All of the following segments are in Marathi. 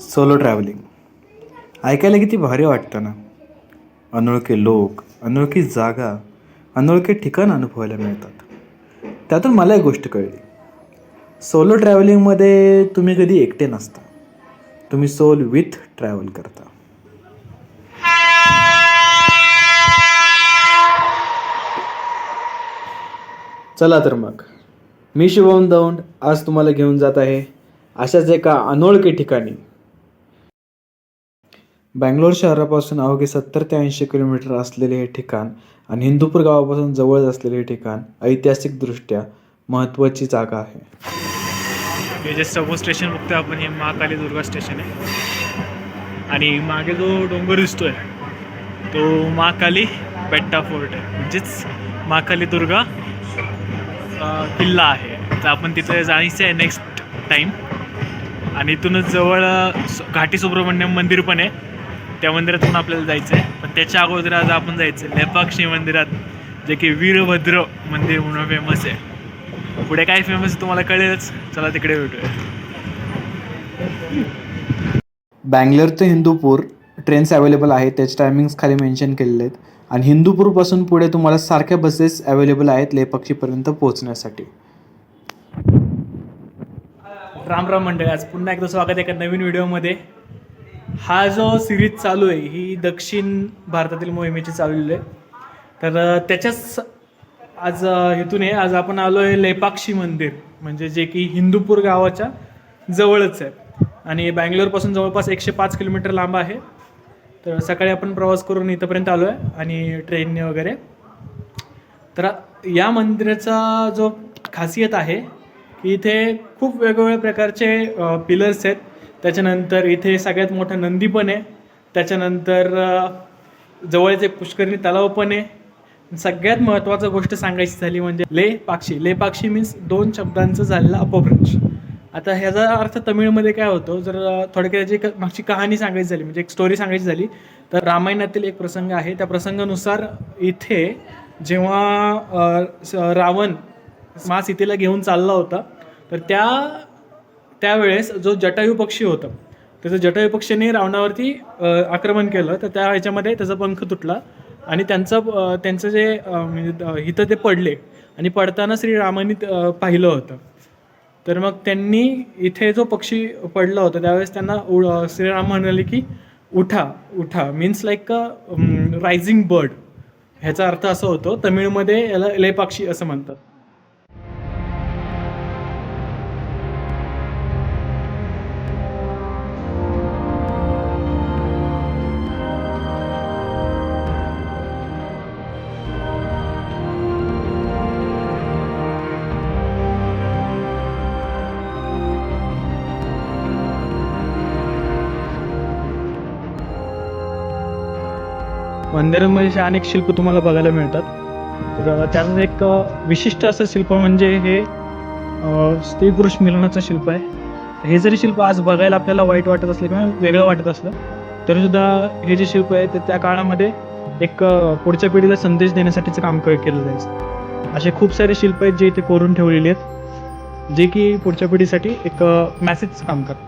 सोलो ट्रॅव्हलिंग ऐकायला किती भारी वाटतं ना? अनोळखे लोक अनोळखी जागा अनोळखे ठिकाण अनुभवायला मिळतात. त्यातून मला एक गोष्ट कळली. सोलो ट्रॅव्हलिंगमध्ये तुम्ही कधी एकटे नसता. तुम्ही सोल विथ ट्रॅव्हल करता. चला तर मग. मी शुभम दौंड आज तुम्हाला घेऊन जात आहे. अशाच एका अनोळखी ठिकाणी. बँगलोर शहरापासून अवघे सत्तर ते ऐंशी किलोमीटर असलेले हे ठिकाण आणि हिंदूपूर गावापासून जवळच असलेले हे ठिकाण ऐतिहासिकदृष्ट्या महत्त्वाची जागा आहे. हे जे समोर स्टेशन बघतोय आपण हे महाकाली दुर्गा स्टेशन आहे. आणि मागे जो डोंगर दिसतोय तो महाकाली बेट्टा फोर्ट आहे. म्हणजेच महाकाली दुर्गा किल्ला आहे. तर आपण तिथे जायचं आहे नेक्स्ट टाईम आणि इथूनच जवळ घाटी सुब्रमण्यम मंदिर पण आहे. त्या मंदिरातून आपल्याला जायचं आहे पण त्याच्या अगोदर आज आपण जायचं आहे लेपाक्षी मंदिरात जे की वीरभद्र मंदिर म्हणून फेमस आहे. पुढे काय फेमस आहे तुम्हाला कळेलच. चला तिकडे भेटूया. बँगलोर ते हिंदूपूर ट्रेन्स अवेलेबल आहेत. त्याचे टायमिंग्स खाली मेन्शन केलेले आहेत. आणि हिंदूपूरपासून पुढे तुम्हाला सारख्या बसेस अवेलेबल आहेत लेपक्षीपर्यंत पोहोचण्यासाठी. राम राम आज पुन्हा एकदा स्वागत आहे एका नवीन व्हिडिओमध्ये. हा जो सिरीज चालू आहे ही दक्षिण भारतातील मोहिमेची चालू आहे. तर त्याच्याच आज हेतून इथून आहे आज आपण आलो आहे लेपाक्षी मंदिर म्हणजे जे की हिंदूपूर गावाच्या जवळच आहे. आणि बँगलोरपासून जवळपास एकशे पाच किलोमीटर लांब आहे. तर सकाळी आपण प्रवास करून इथंपर्यंत आलो आहे आणि ट्रेनने वगैरे. तर या मंदिराचा जो खासियत आहे की इथे खूप वेगवेगळ्या प्रकारचे पिलर्स आहेत. त्याच्यानंतर इथे सगळ्यात मोठा नंदी पण आहे. त्याच्यानंतर जवळच एक पुष्करणी तलाव पण आहे. सगळ्यात महत्त्वाचं गोष्ट सांगायची झाली म्हणजे ले पाक्षी. ले पाक्षी मीन्स दोन शब्दांचं झालेलं अपभ्रंश. आता ह्याचा अर्थ तमिळमध्ये काय होतो? जर थोडक्यात जी मागची कहाणी सांगायची झाली म्हणजे एक स्टोरी सांगायची झाली तर रामायणातील एक प्रसंग आहे. त्या प्रसंगानुसार इथे जेव्हा स- रावण महासितीला घेऊन चालला होता. तर त्या त्यावेळेस जो जटायू पक्षी होता त्याचं जटायू पक्षीने रावणावरती आक्रमण केलं. तर त्या ह्याच्यामध्ये त्याचा पंख तुटला आणि त्यांचं त्यांचं जे हिथं म्हणजे इथं ते पडले आणि पडताना श्रीरामाने पाहिलं होतं. तर मग त्यांनी इथे जो पक्षी पडला होता त्यावेळेस त्यांना उ- श्रीराम म्हणाले की उठा उठा. Means like a rising bird ह्याचा अर्थ असा होतो तमिळमध्ये याला लेपाक्षी असं म्हणतात. मंदिरामध्ये असे अनेक शिल्प तुम्हाला बघायला मिळतात. तर त्याचं एक विशिष्ट असं शिल्प म्हणजे हे स्त्री पुरुष मिलनाचं शिल्प आहे. हे जरी शिल्प आज बघायला आपल्याला वाईट वाटत असलं किंवा वेगळं वाटत असलं तरी सुद्धा हे जे शिल्प आहे ते त्या काळामध्ये एक पुढच्या पिढीला संदेश देण्यासाठीचं काम केलं जायचं असे खूप सारे शिल्प आहेत जे इथे कोरून ठेवलेले आहेत जे की पुढच्या पिढीसाठी एक मॅसेजचं काम करतात.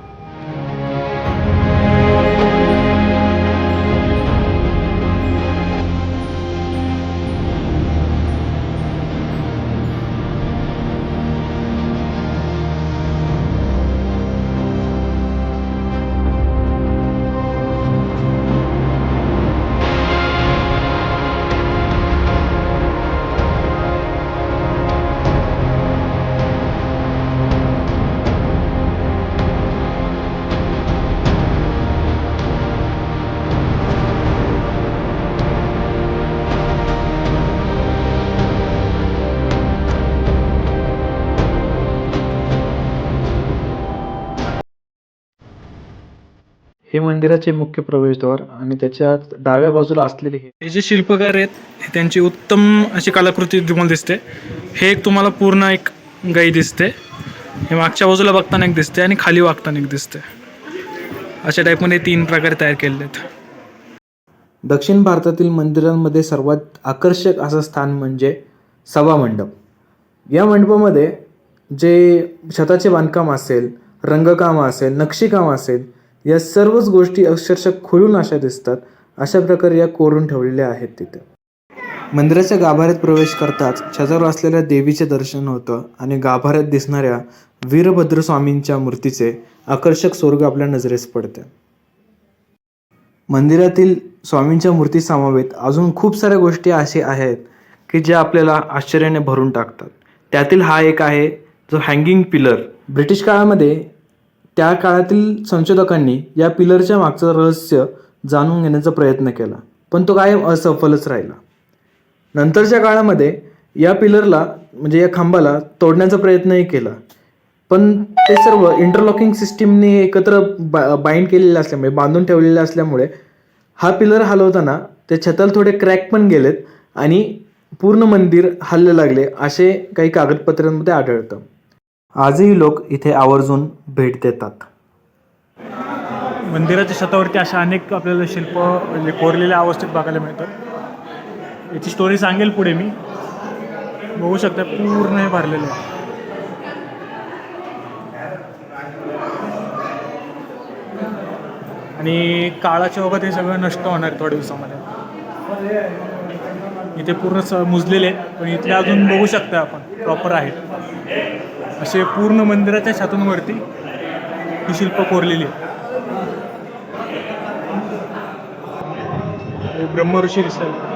मंदिराचे मुख्य प्रवेशद्वार आणि त्याच्या डाव्या बाजूला असलेले हे हे जे शिल्पकार आहेत हे त्यांची उत्तम अशी कलाकृती तुम्हाला दिसते. हे एक तुम्हाला पूर्ण एक गाई दिसते. हे मागच्या बाजूला बघताना एक दिसते आणि खाली वागताना एक दिसते. अशा टाईपमध्ये तीन प्रकारे तयार केलेले आहेत. दक्षिण भारतातील मंदिरांमध्ये सर्वात आकर्षक असं स्थान म्हणजे सभामंडप या मंडपामध्ये जे छताचे बांधकाम असेल रंगकाम असेल नक्षीकाम असेल या सर्वच गोष्टी अक्षरशः खुलून अशा दिसतात. अशा प्रकारे या कोरून ठेवलेल्या आहेत तिथे. मंदिराच्या गाभाऱ्यात प्रवेश करताच शेजावर असलेल्या देवीचे दर्शन होतं आणि गाभाऱ्यात दिसणाऱ्या वीरभद्र स्वामींच्या मूर्तीचे आकर्षक स्वर्ग आपल्या नजरेस पडते. मंदिरातील स्वामींच्या मूर्ती समावेत अजून खूप साऱ्या गोष्टी असे आहेत की ज्या आपल्याला आश्चर्याने भरून टाकतात. त्यातील हा एक आहे जो हँगिंग पिलर ब्रिटिश काळामध्ये त्या काळातील संशोधकांनी या पिलरच्या मागचं रहस्य जाणून घेण्याचा प्रयत्न केला पण तो कायम असफलच राहिला. नंतरच्या काळामध्ये या पिलरला म्हणजे या खांबाला तोडण्याचा प्रयत्नही केला. पण ते सर्व इंटरलॉकिंग सिस्टीमने एकत्र बा बाइंड केलेले असल्यामुळे बांधून ठेवलेले असल्यामुळे हा पिलर हलवताना ते छताला थोडे क्रॅक पण गेलेत आणि पूर्ण मंदिर हल्ले लागले असे काही कागदपत्रांमध्ये आढळतं. आजही लोक इथे आवर्जून भेट देतात. मंदिराच्या छतावरती अशा अनेक आपल्याला शिल्प म्हणजे कोरलेल्या अवस्थेत बघायला मिळतात. याची स्टोरी सांगेल पुढे मी. बघू शकता पूर्ण हे भरलेलं आहे. आणि काळाच्या वगैरे हे सगळं नष्ट होणार थोड्या दिवसामध्ये. इथे पूर्ण स मुजलेले आहेत पण इथले अजून बघू शकता आपण प्रॉपर आहेत. असे पूर्ण मंदिराच्या छातूंवरती ही शिल्प कोरलेली आहेत. ब्रह्मऋषी दिसतात.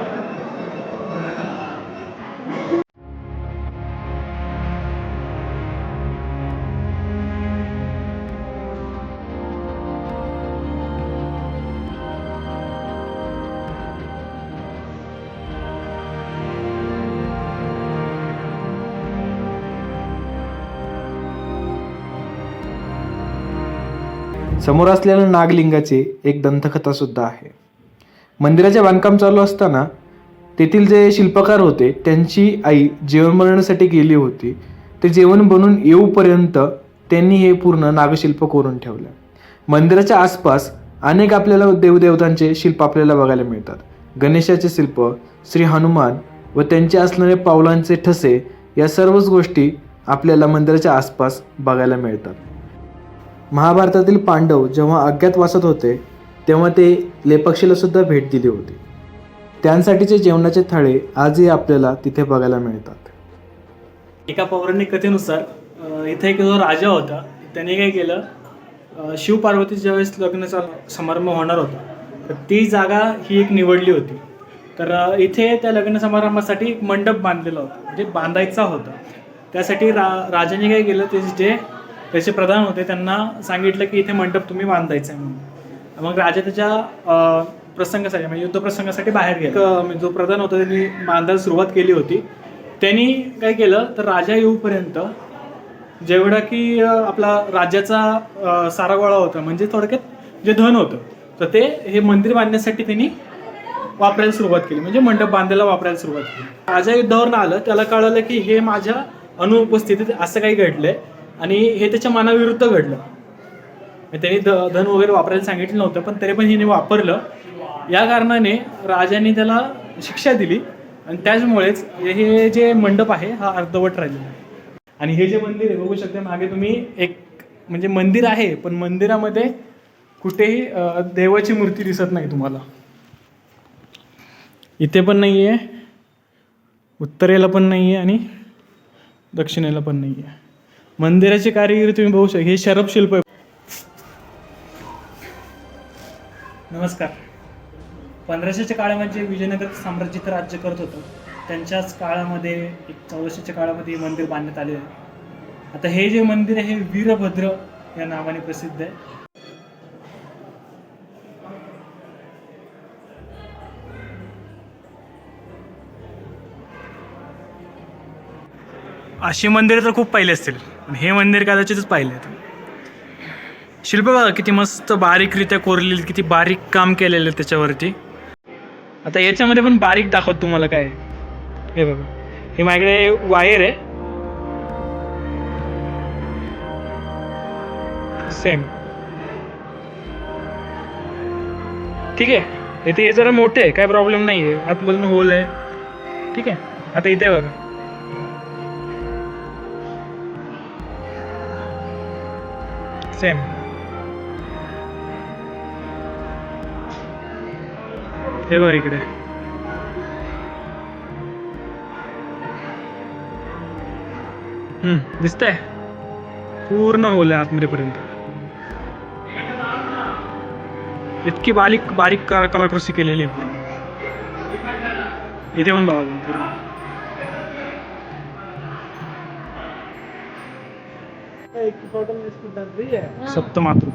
समोर असलेल्या नागलिंगाची एक दंतकथा सुद्धा आहे. मंदिराचे बांधकाम चालू असताना तेथील जे शिल्पकार होते त्यांची आई जेवण बनवण्यासाठी गेली होती. ते जेवण बनवून येऊपर्यंत त्यांनी हे पूर्ण नागशिल्प कोरून ठेवलं. मंदिराच्या आसपास अनेक आपल्याला देवदेवतांचे शिल्प आपल्याला बघायला मिळतात. गणेशाचे शिल्प श्री हनुमान व त्यांचे असणारे पावलांचे ठसे या सर्वच गोष्टी आपल्याला मंदिराच्या आसपास बघायला मिळतात. महाभारतातील पांडव जेव्हा अज्ञातवासात होते तेव्हा ते लेपक्षीला सुद्धा भेट दिली होती. त्यांसाठीचे जेवणाचे थाळे आजही आपल्याला तिथे बघायला मिळतात. एका पौराणिक कथेनुसार इथे एक जो राजा होता त्याने काय केलं अं, शिव पार्वती ज्यावेळेस लग्नाचा समारंभ होणार होता तर ती जागा ही एक निवडली होती. तर इथे त्या लग्न समारंभासाठी एक मंडप बांधलेला होता म्हणजे बांधायचा होता. त्यासाठी रा राजाने काय केलं ते जे त्याचे प्रधान होते त्यांना सांगितलं की इथे मंडप तुम्ही बांधायचा आहे म्हणून. मग राजा त्याच्या प्रसंगासाठी म्हणजे युद्ध प्रसंगासाठी बाहेर गेला. जो प्रधान होता त्यांनी बांधायला सुरुवात केली होती. त्यांनी काय केलं तर राजा येऊपर्यंत जेवढा की आपला राज्याचा सारा गोळा होता म्हणजे थोडक्यात जे धन होतं तर ते हे मंदिर बांधण्यासाठी त्यांनी वापरायला सुरुवात केली. म्हणजे मंडप बांधायला वापरायला सुरुवात केली. राजा युद्धावरून आलं त्याला कळलं की हे माझ्या अनुपस्थितीत असं काही घडलंय. आणि हे त्याच्या मनाविरुद्ध घडलं. म्हणजे त्यांनी ध धन वगैरे वापरायला सांगितलं नव्हतं पण तरी पण हिने वापरलं. या कारणाने राजाने त्याला शिक्षा दिली आणि त्याचमुळेच हे जे मंडप आहे हा अर्धवट राहिलेला आहे. आणि हे जे मंदिर आहे बघू शकता मागे तुम्ही एक म्हणजे मंदिर आहे पण मंदिरामध्ये कुठेही देवाची मूर्ती दिसत नाही तुम्हाला. इथे पण नाही आहे उत्तरेला पण नाही आहे आणि दक्षिणेला पण नाही आहे मंदिराची कारागिरी तुम्ही बघू शकता हे शरभ शिल्प आहे. नमस्कार. पंधराशेच्या काळामध्ये विजयनगर साम्राज्य तर राज्य करत होतं. त्यांच्याच काळामध्ये एक चौदाशेच्या काळामध्ये हे मंदिर बांधण्यात आले आहे. आता हे जे मंदिर आहे हे वीरभद्र या नावाने प्रसिद्ध आहे. अशी मंदिरं तर खूप पाहिले असतील. पण हे मंदिर कदाचितच पाहिले शिल्प बघा किती मस्त बारीकरित्या कोरलेली किती बारीक काम केलेलं आहे त्याच्यावरती. आता याच्यामध्ये पण बारीक दाखवत तुम्हाला काय आहे. हे बघा. हे माझ्याकडे वायर आहे. सेम ठीक आहे. इथे हे जरा मोठे आहे. काय प्रॉब्लेम नाही आहे आतमधून होल आहे. ठीक आहे. आता इथे बघा. सेम हे बघ इकडे. दिसतंय. पूर्ण होल आहे आतमध्येपर्यंत इतकी बारीक बारीक कलाकृती केलेली आहे. इथे पण बघा तुम्ही पूर्ण सप्तमातृ।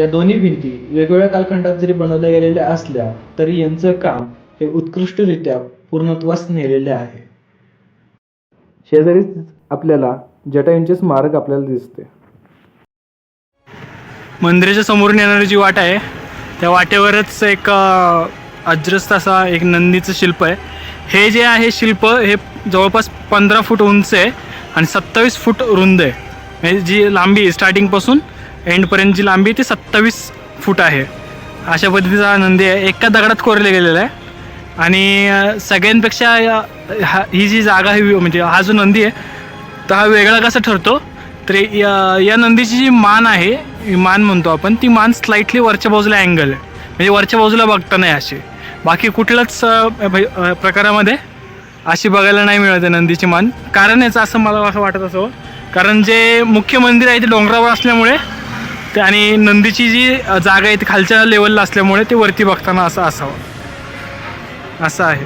या दोन्ही भिंती वेगवेगळ्या कालखंडात जरी बनवल्या गेलेल्या असल्या तरी यांचं काम हे उत्कृष्टरित्या पूर्णत्वास नेलेले आहे. शेजारीच आपल्याला जटायूंचे स्मारक आपल्याला दिसते. मंदिराच्या समोरून येणारी जी वाट आहे त्या वाटेवरच एक अजरस्त असा एक नंदीचं शिल्प आहे. हे जे आहे शिल्प हे जवळपास पंधरा फूट उंच आहे आणि सत्तावीस फूट रुंद आहे. म्हणजे जी लांबी आहे स्टार्टिंगपासून एंडपर्यंतची लांबी ती सत्तावीस फूट आहे. अशा पद्धतीचा नंदी आहे. एका दगडात कोरले गेलेला आहे. आणि सगळ्यांपेक्षा हा- ही जी जागा ही म्हणजे हा जो नंदी आहे तर हा वेगळा कसा ठरतो? तर या या नंदीची जी मान आहे मान म्हणतो आपण ती मान स्लाइटली वरच्या बाजूला अँगल आहे. म्हणजे वरच्या बाजूला बघता नाही अशी. बाकी कुठल्याच म्हणजे, प्रकारामध्ये अशी बघायला नाही मिळत आहे नंदीची मान. कारण याचं असं मला असं वाटत असं. कारण जे मुख्य मंदिर आहे ते डोंगरावर असल्यामुळे ते आणि नंदीची जी जागा आहे ती खालच्या लेवलला असल्यामुळे ते वरती बघताना असं असावं. असं आहे.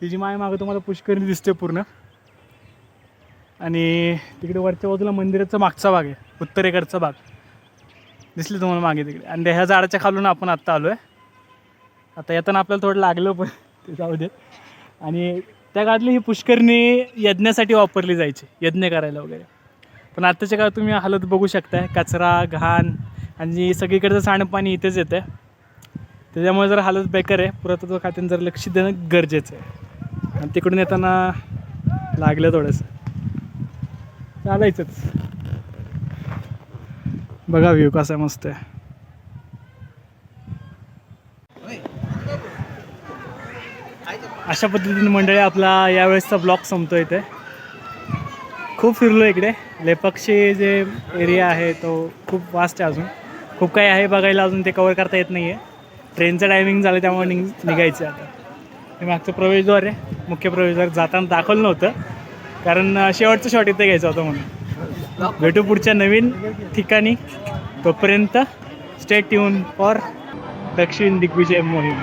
तिची माय मागं तुम्हाला पुष्करणी दिसते पूर्ण. आणि तिकडे वरच्या बाजूला मंदिराचा मागचा भाग आहे उत्तरेकडचा भाग. दिसले तुम्हाला मागे तिकडे. आणि ह्या झाडाच्या खालून आपण आत्ता आलो आहे आता येताना आपल्याला थोडं लागलं पण ते जाऊ देत. आणि त्या काळातली ही पुष्करणी यज्ञासाठी वापरली जायची यज्ञ करायला वगैरे. पण आत्ताच्या काळात तुम्ही हालत बघू शकताय कचरा घाण आणि सगळीकडचं सांडपाणी इथेच येतं त्याच्यामुळे जर हालत बेकार आहे पुरातत्व खात्याने जर लक्ष देणं गरजेचं आहे. आणि तिकडून येताना लागलं थोडंसं. चालायचंच. बघा व्ह्यू कसा आहे मस्त आहे. अशा पद्धतीने मंडळी आपला यावेळेसचा ब्लॉग संपतो इथे. खूप फिरलो इकडे. लेपक्षी जे एरिया आहे तो खूप वास्ट आहे अजून. खूप काही आहे बघायला अजून ते कवर करता येत नाही आहे ट्रेनचं टायमिंग झालं त्यामुळे निघ निघायचं आहे आता. हे मागचं प्रवेशद्वार आहे. मुख्य प्रवेशद्वार जाताना दाखवलं नव्हतं. कारण शेवटचं शॉट इथे घ्यायचं होतं म्हणून. भेटू पुढच्या नवीन ठिकाणी. तोपर्यंत स्टेट ट्यून फॉर दक्षिण दिग्विजय मोहीम.